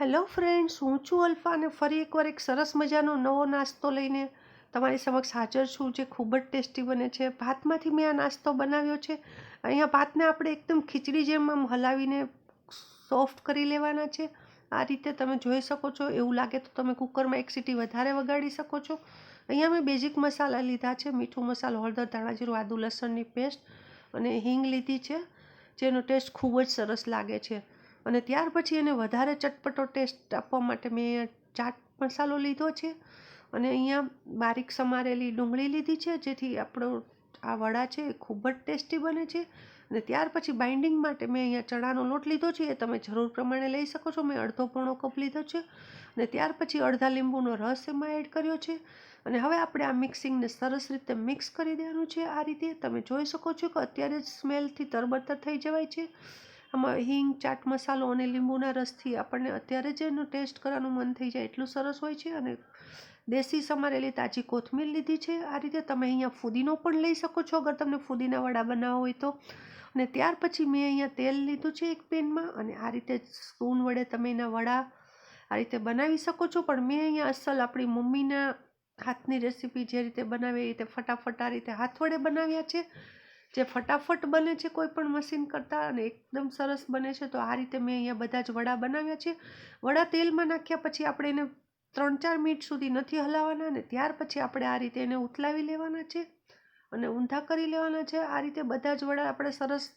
Hello friends હું છું alpha અને ફરી એકવાર એક સરસ મજાનો નવો નાસ્તો લઈને તમારી સમક્ષ હાજર છું જે ખૂબ જ ટેસ્ટી બને છે. ભાતમાંથી મેં આ નાસ્તો બનાવ્યો છે. અહીંયા ભાતને આપણે એકદમ ખીચડી જેમ આમ હલાવીને સોફ્ટ કરી લેવાના છે. આ રીતે તમે જોઈ શકો છો. એવું લાગે તો તમે કુકરમાં એક સીટી વધારે વગાડી શકો છો. અહીંયા મેં બેઝિક મસાલા લીધા છે. મીઠું મસાલો, હળદર ધાણાજીરું આદુ, લસણની પેસ્ટ અને હિંગ લીધી છે, જેનો ટેસ્ટ ખૂબ જ સરસ લાગે છે. અને ત્યાર પછી એને વધારે ચટપટો ટેસ્ટ આપવા માટે મેં ચાટ મસાલો લીધો છે. અને અહીંયા બારીક સમારેલી ડુંગળી લીધી છે, જેથી આપણો આ વડા છે એ ખૂબ જ ટેસ્ટી બને છે. અને ત્યાર પછી બાઇન્ડિંગ માટે મેં અહીંયા ચણાનો લોટ લીધો છે, એ તમે જરૂર પ્રમાણે લઈ શકો છો. મેં અડધો પોણો કપ લીધો છે. અને ત્યાર પછી અડધા લીંબુનો રસ એમાં એડ કર્યો છે. અને હવે આપણે આ મિક્સિંગને સરસ રીતે મિક્સ કરી દેવાનું છે. આ રીતે તમે જોઈ શકો છો કે અત્યારે જ સ્મેલથી તરબતર થઈ જવાય છે. આમાં હિંગ, ચાટ મસાલો અને લીંબુના રસથી આપણને અત્યારે જ એનું ટેસ્ટ કરવાનું મન થઈ જાય. એટલું સરસ હોય છે અને દેશી સમારેલી તાજી કોથમીર લીધી છે. આ રીતે તમે અહીંયા ફુદીનો પણ લઈ શકો છો અગર તમને ફુદીના વડા બનાવવા હોય તો. અને ત્યાર પછી મેં અહીંયા તેલ લીધું છે એક પેનમાં અને આ રીતે સ્પૂન વડે તમે એના વડા આ રીતે બનાવી શકો છો. પણ મેં અહીંયા અસલ આપણી મમ્મીના હાથની રેસીપી જે રીતે બનાવી એ રીતે ફટાફટ આ રીતે હાથ વડે બનાવ્યા છે. જે ફટાફટ બને છે કોઈ પણ મશીન કરતાં અને એકદમ સરસ બને છે, તો આ રીતે મેં અહીંયા બધા જ વડા બનાવ્યા છે. વડા તેલમાં નાખ્યા પછી આપણે એને ત્રણ ચાર મિનિટ સુધી નથી હલાવવાના અને ત્યાર પછી આપણે આ રીતે એને ઉથલાવી લેવાના છે અને ઊંધા કરી લેવાના છે. આ રીતે બધા જ વડા આપણે સરસ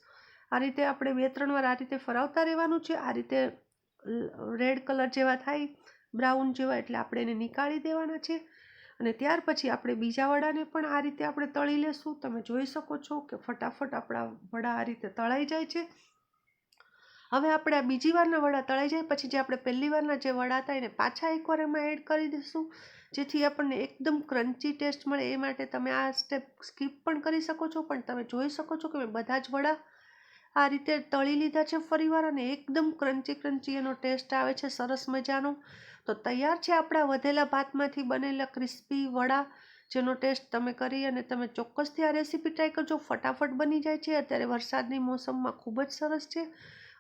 આ રીતે આપણે બે ત્રણ વાર આ રીતે ફરાવતા રહેવાનું છે. આ રીતે રેડ કલર જેવા થાય બ્રાઉન જેવા, એટલે આપણે એને નીકાળી દેવાના છે. અને ત્યાર પછી આપણે બીજા વડાને પણ આ રીતે આપણે તળી લેશું. તમે જોઈ શકો છો કે ફટાફટ આપણા વડા આ રીતે તળાઈ જાય છે. હવે આપણે આ બીજી વારના વડા તળાઈ જાય, પછી જે આપણે પહેલી વારના જે વડા હતા એને પાછા એકવાર એમાં એડ કરી દઈશું, જેથી આપણને એકદમ ક્રન્ચી ટેસ્ટ મળે. એ માટે તમે આ સ્ટેપ સ્કીપ પણ કરી શકો છો, પણ તમે જોઈ શકો છો કે મેં બધા જ વડા આ રીતે તળી લીધા છે ફરીવાર અને એકદમ ક્રન્ચી ક્રન્ચી એનો ટેસ્ટ આવે છે, સરસ મજાનો. તો તૈયાર છે આપણા વધેલા ભાતમાંથી બનેલા ક્રિસ્પી વડા, જેનો ટેસ્ટ તમે કરી અને તમે ચોક્કસથી આ રેસીપી ટ્રાય કરજો. ફટાફટ બની જાય છે. અત્યારે વરસાદની મોસમમાં ખૂબ જ સરસ છે.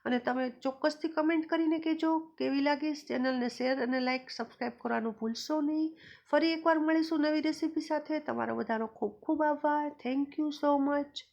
અને તમે ચોક્કસથી કમેન્ટ કરીને કહેજો કેવી લાગી. ચેનલને શેર અને લાઇક સબસ્ક્રાઈબ કરવાનું ભૂલશો નહીં. ફરી એકવાર મળીશું નવી રેસીપી સાથે. તમારો બધાનો ખૂબ ખૂબ આભાર. Thank you so much